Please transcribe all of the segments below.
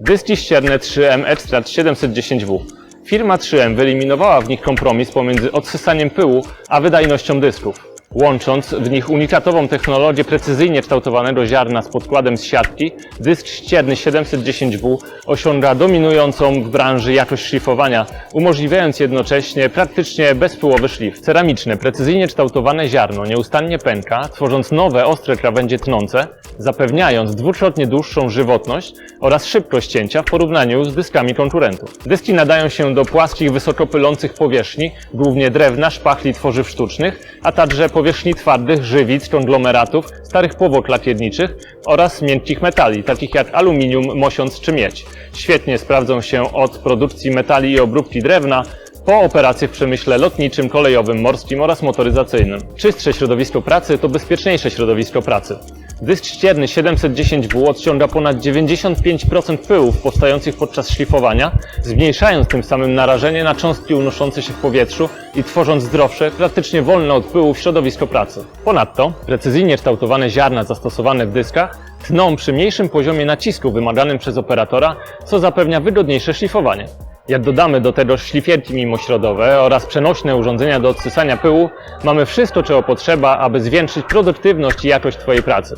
Dyski ścierne 3M Extract 710W. Firma 3M wyeliminowała w nich kompromis pomiędzy odsysaniem pyłu a wydajnością dysków. Łącząc w nich unikatową technologię precyzyjnie kształtowanego ziarna z podkładem z siatki, dysk ścierny 710W osiąga dominującą w branży jakość szlifowania, umożliwiając jednocześnie praktycznie bezpyłowy szlif. Ceramiczne, precyzyjnie kształtowane ziarno nieustannie pęka, tworząc nowe, ostre krawędzie tnące, zapewniając dwukrotnie dłuższą żywotność oraz szybkość cięcia w porównaniu z dyskami konkurentów. Dyski nadają się do płaskich, wysokopylących powierzchni, głównie drewna, szpachli, tworzyw sztucznych, a także powierzchni twardych, żywic, konglomeratów, starych powłok lakierniczych oraz miękkich metali, takich jak aluminium, mosiąc czy miedź. Świetnie sprawdzą się od produkcji metali i obróbki drewna, po operacje w przemyśle lotniczym, kolejowym, morskim oraz motoryzacyjnym. Czystsze środowisko pracy to bezpieczniejsze środowisko pracy. Dysk ścierny 710W odciąga ponad 95% pyłów powstających podczas szlifowania, zmniejszając tym samym narażenie na cząstki unoszące się w powietrzu i tworząc zdrowsze, praktycznie wolne od pyłów środowisko pracy. Ponadto precyzyjnie kształtowane ziarna zastosowane w dyskach tną przy mniejszym poziomie nacisku wymaganym przez operatora, co zapewnia wygodniejsze szlifowanie. Jak dodamy do tego szlifierki mimośrodowe oraz przenośne urządzenia do odsysania pyłu, mamy wszystko, czego potrzeba, aby zwiększyć produktywność i jakość Twojej pracy.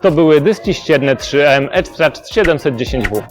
To były dyski ścierne 3M Extract 710W.